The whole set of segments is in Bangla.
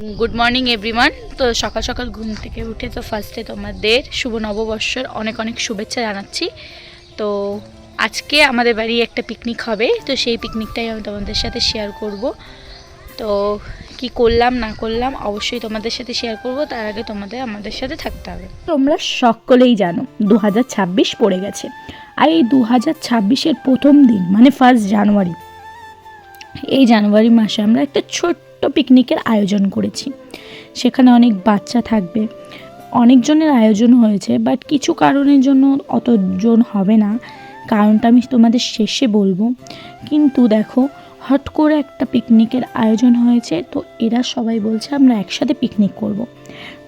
গুড মর্নিং এভরিওয়ান তো সকাল সকাল ঘুম থেকে উঠে তো ফার্স্টে তোমাদের শুভ নববর্ষর অনেক অনেক শুভেচ্ছা জানাচ্ছি। তো আজকে আমাদের বাড়ি একটা পিকনিক হবে, তো সেই পিকনিকটাই আমি তোমাদের সাথে শেয়ার করব। তো কি করলাম, না করলাম, অবশ্যই তোমাদের সাথে শেয়ার করব, তার আগে তোমাদের আমাদের সাথে থাকতে হবে। তোমরা সকলেই জানো দু হাজার ছাব্বিশ পড়ে গেছে। আর এই দু হাজার প্রথম দিন মানে ফার্স্ট জানুয়ারি এই জানুয়ারি মাসে আমরা একটা ছোট্ট পিকনিকের আয়োজন করেছি। সেখানে অনেক বাচ্চা থাকবে। অনেকজনের আয়োজন হয়েছে বাট কিছু কারণের জন্য অতজন হবে না। কারণটা আমি তোমাদের শেষে বলব। কিন্তু দেখো, হট করে একটা পিকনিকের আয়োজন হয়েছে, তো এরা সবাই বলছে আমরা একসাথে পিকনিক করব।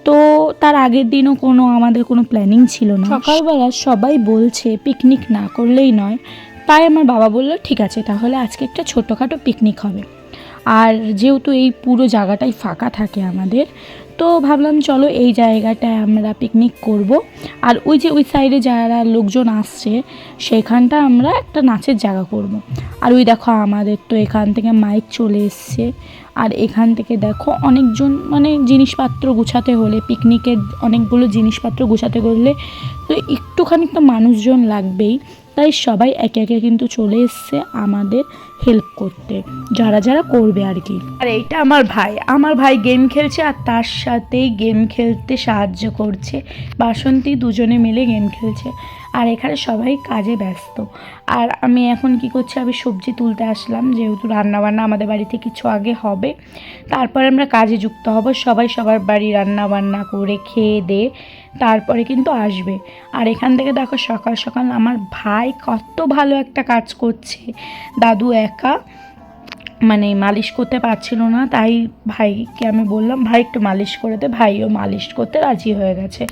তো তার আগের দিনও কোনো আমাদের কোনো প্ল্যানিং ছিল না। সকালবেলা সবাই বলছে পিকনিক না করলেই নয়। তাই আমার বাবা বলল, ঠিক আছে, তাহলে আজকে একটা ছোটোখাটো পিকনিক হবে। আর যেহেতু এই পুরো জায়গাটাই ফাঁকা থাকে আমাদের, তো ভাবলাম চলো এই জায়গাটায় আমরা পিকনিক করব। আর ওই যে ওই সাইডে যারা লোকজন আসছে, সেখানটা আমরা একটা নাচের জায়গা করব। আর ওই দেখো আমাদের তো এখান থেকে মাইক চলে এসছে। আর এখান থেকে দেখো অনেকজন মানে জিনিসপত্র গুছাতে হলে পিকনিকের অনেকগুলো জিনিসপত্র গুছাতে করলে তো একটুখানি তো মানুষজন লাগবেই। তাই সবাই একে একে কিন্তু চলে এসছে আমাদের হেল্প করতে। যারা যারা করবে আর কি। আর এইটা আমার ভাই। আমার ভাই গেম খেলছে আর তার সাথেই গেম খেলতে সাহায্য করছে। বাসন্তী দুজনে মিলে গেম খেলছে। আর এখানে সবাই কাজে ব্যস্ত। আর আমি এখন কি করছি, আমি সবজি তুলতে আসলাম, যেহেতু রান্নাবান্না আমাদের বাড়িতে কিছু আগে হবে। তারপরে আমরা কাজে যুক্ত হব, সবাই সবার বাড়ি রান্নাবান্না করে খেয়ে দিয়ে তারপরে কিন্তু আসবে। আর এখান থেকে দেখো সকাল সকাল আমার ভাই কত ভালো একটা কাজ করছে। দাদু একা মানে মালিশ করতে পারছিল না, তাই ভাইকে আমি বললাম, ভাই একটু মালিশ করে দে। ভাইও মালিশ করতে রাজি হয়ে গেছে।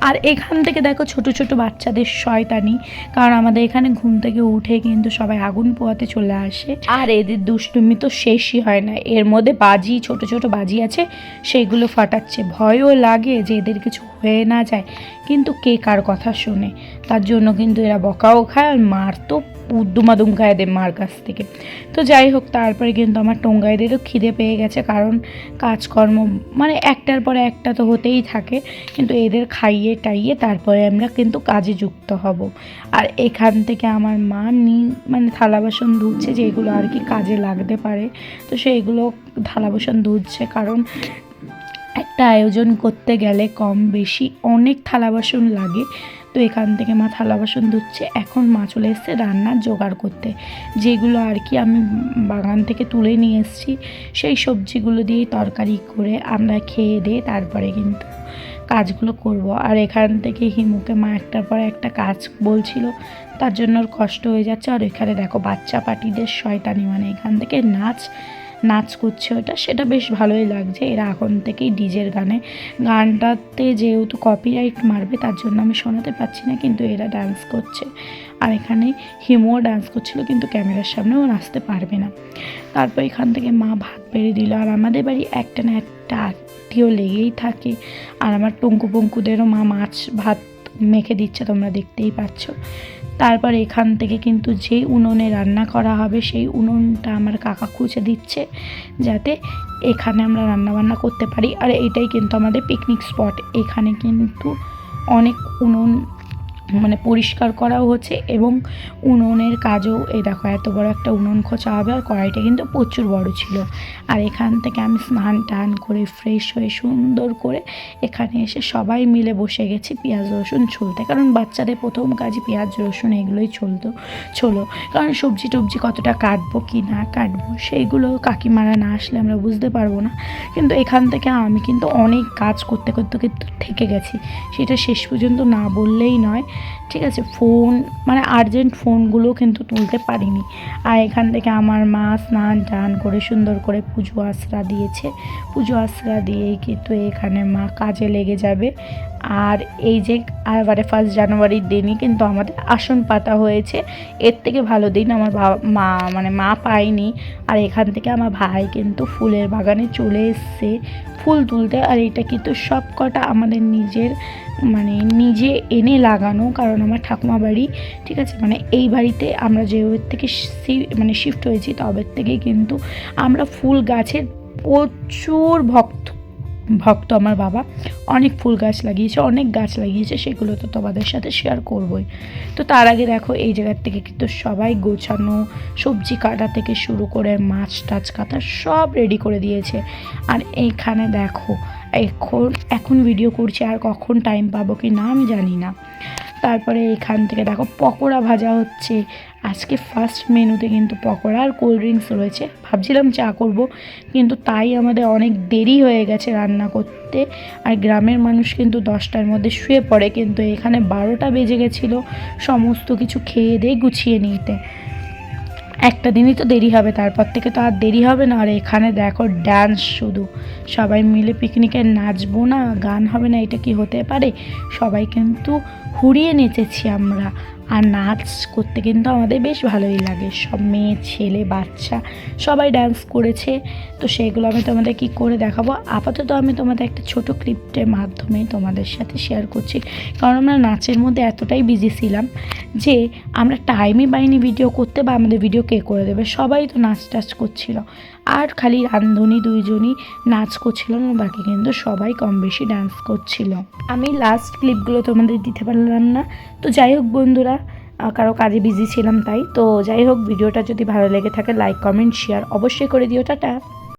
আর এখান থেকে দেখো ছোট ছোট বাচ্চাদের শয়তানি, কারণ আমাদের এখানে ঘুম থেকে উঠে কিন্তু সবাই আগুন পোয়াতে চলে আসে। আর এদের দুষ্টুমি তো শেষই হয় না। এর মধ্যে বাজি, ছোট ছোট বাজি আছে, সেইগুলো ফাটাচ্ছে। ভয়ও লাগে যে এদের কিছু হয়ে না যায়। কিন্তু কে কার কথা শোনে? তার জন্য কিন্তু এরা বকাও খায় আর মার তো উদ্দুমাদুম খায় এদের মার কাছ থেকে। তো যাই হোক, তারপরে কিন্তু আমার টোঙ্গাইদেরও খিদে পেয়ে গেছে কারণ কাজকর্ম মানে একটার পরে একটা তো হতেই থাকে। কিন্তু এদের খাইয়ে টাইয়ে তারপরে আমরা কিন্তু কাজে যুক্ত হব। আর এখান থেকে আমার মা নি মানে থালা বাসন ধুচ্ছে, যেগুলো আর কি কাজে লাগতে পারে। তো সেইগুলো থালা বাসন ধুচ্ছে কারণ একটা আয়োজন করতে গেলে কম বেশি অনেক থালা বাসন লাগে। তো এখান থেকে মা থালা বাসন ধুচ্ছে, এখন মা চলে এসছে রান্নার জোগাড় করতে। যেগুলো আর কি আমি বাগান থেকে তুলে নিয়ে এসেছি, সেই সবজিগুলো দিয়ে তরকারি করে আমরা খেয়ে দিয়ে তারপরে কিন্তু কাজগুলো করব। আর এখান থেকে হিমুকে মা একটার পর একটা কাজ বলছিল, তার জন্য ওর কষ্ট হয়ে যাচ্ছে। আর এখানে দেখো বাচ্চা পাটিদের শয়তানি মানে এখান থেকে নাচ নাচ করছে ওটা, সেটা বেশ ভালোই লাগছে। এরা এখন থেকেই ডিজের গানে। গানটাতে যেহেতু কপিরাইট মারবে, তার জন্য আমি শোনাতে পারছি না, কিন্তু এরা ডান্স করছে। আর এখানে হিমুও ডান্স করছিল, কিন্তু ক্যামেরার সামনেও নাচতে পারবে না। তারপর এখান থেকে মা ভাত বেড়ে দিল। আর আমাদের বাড়ি একটা না একটা আত্মীয় লেগেই থাকে। আর আমার টঙ্কু পঙ্কুদেরও মা মাছ ভাত মেখে দিচ্ছে, তোমরা দেখতেই পাচ্ছ। তারপর এখান থেকে কিন্তু যে উনুনে রান্না করা হবে, সেই উনুনটা আমার কাকা খুঁজে দিচ্ছে যাতে এখানে আমরা রান্নাবান্না করতে পারি। আর এটাই কিন্তু আমাদের পিকনিক স্পট এখানে কিন্তু অনেক উনুন মানে পরিষ্কার করাও হচ্ছে এবং উনুনের কাজও, এই দেখো এত বড় একটা উনুন খোঁচা হবে আর কড়াইটা কিন্তু প্রচুর বড় ছিল। আর এখান থেকে আমি স্নান টান করে ফ্রেশ হয়ে সুন্দর করে এখানে এসে সবাই মিলে বসে গেছি পেঁয়াজ, রসুন ছুলতে। কারণ বাচ্চাদের প্রথম কাজই পেঁয়াজ, রসুন এগুলোই চলতো চলো কারণ সবজি টবজি কতটা কাটবো, কি না কাটবো, সেইগুলো কাকিমারা না আসলে আমরা বুঝতে পারব না। কিন্তু এখান থেকে আমি কিন্তু অনেক কাজ করতে করতে কিন্তু থেকে গেছি। সেটা শেষ পর্যন্ত না বললেই নয়। ঠিক আছে ফোন মানে আর্জেন্ট ফোনগুলো কিন্তু তুলতে পারিনি। আর এখান থেকে আমার মা স্নান টান করে সুন্দর করে পুজো আশ্রা দিয়েছে। পুজো আশ্রা দিয়ে কিন্তু এখানে মা কাজে লেগে যাবে। আর এই যে এবারে ফার্স্ট জানুয়ারির দিনই কিন্তু আমাদের আসন পাতা হয়েছে। এর থেকে ভালো দিন আমার মা মানে মা পায়নি। আর এখান থেকে আমার ভাই কিন্তু ফুলের বাগানে চলে এসছে। ফুল তুলতে, আর এটা কিন্তু সব কটা আমাদের নিজের মানে নিজে এনে লাগানো, কারণ আমার ঠাকুমা বাড়ি, ঠিক আছে? মানে এই বাড়িতে আমরা যে থেকে মানে শিফট হয়েছি, তবের থেকে কিন্তু আমরা ফুল গাছের প্রচুর ভক্ত ভক্ত আমার বাবা। অনেক ফুল গাছ লাগিয়েছে, অনেক গাছ লাগিয়েছে, সেগুলো তো তোমাদের সাথে শেয়ার করবই। তো তার আগে দেখো, এই জায়গার থেকে কিন্তু সবাই গোছানো, সবজি কাটা থেকে শুরু করে মাছ টাছ কাটা সব রেডি করে দিয়েছে। আর এইখানে দেখো এখন এখন ভিডিও করছি আর কখন টাইম পাবো কি না আমি জানি না। তারপরে এখান থেকে দেখো, পকোড়া ভাজা হচ্ছে। আজকে ফার্স্ট মেনুতে কিন্তু পকোড়া আর কোল্ড ড্রিঙ্কস রয়েছে। ভাবছিলাম চা করব, কিন্তু তাই আমাদের অনেক দেরি হয়ে গেছে রান্না করতে। আর গ্রামের মানুষ কিন্তু দশটার মধ্যে শুয়ে পড়ে, কিন্তু এখানে বারোটা বেজে গেছিল। সমস্ত কিছু খেয়ে দিয়ে গুছিয়ে নিতে। একটা দিনই তো দেরি হবে, তারপর থেকে তো আর দেরি হবে না। আর এখানে দেখো ড্যান্স শুধু। সবাই মিলে পিকনিকে নাচবো না, গান হবে না, এটা কি হতে পারে? সবাই কিন্তু হুড়িয়ে নেচেছি আমরা। আর নাচ করতে কিন্তু আমাদের বেশ ভালোই লাগে। সব মেয়ে, ছেলে, বাচ্চা সবাই ডান্স করেছে। তো সেগুলো আমি তোমাদের কি করে দেখাবো? আপাতত আমি তোমাদের একটা ছোট ক্লিপটের মাধ্যমে তোমাদের সাথে শেয়ার করছি। কারণ আমরা নাচের মধ্যে এতটাই বিজি ছিলাম যে আমরা টাইমই পাইনি ভিডিও করতে বা আমাদের ভিডিও কে করে দেবে। সবাই তো নাচ টাচ করছিল। আর খালি রান্ধনি দুইজনই নাচ করছিল না, বাকি কিন্তু সবাই কম বেশি ডান্স করছিল। আমি লাস্ট ক্লিপগুলো তোমাদের দিতে পারলাম না। তো যাই হোক বন্ধুরা কারও কাজে বিজি ছিলাম তাই। তো যাই হোক, ভিডিওটা যদি ভালো লেগে থাকে লাইক কমেন্ট শেয়ার অবশ্যই করে দিও, টাটা।